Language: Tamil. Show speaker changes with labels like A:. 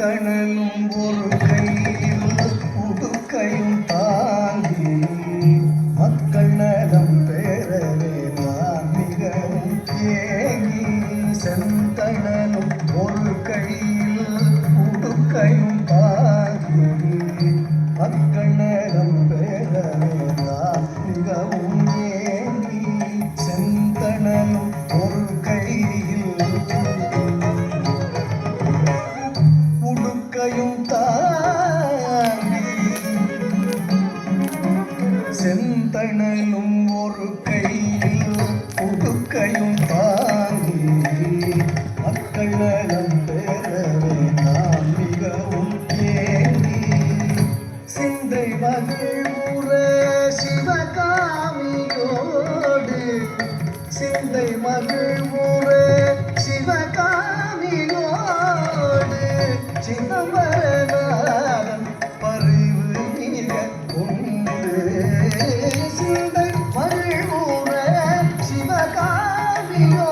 A: தணலும் ஒரு கையில் உடுக்கையும் தாங்கி மக்கள் நலம் பெறவே நான் மிகவும் ஏங்கி சென்ற வாழ்க்கையும் தாங்கி மக்கள் நலம் பெறவே நாம் மிகவும் ஏங்கி சிந்தை மகிழ்வுற சிவகாமியோடு சிந்தை மகிழ்வு you.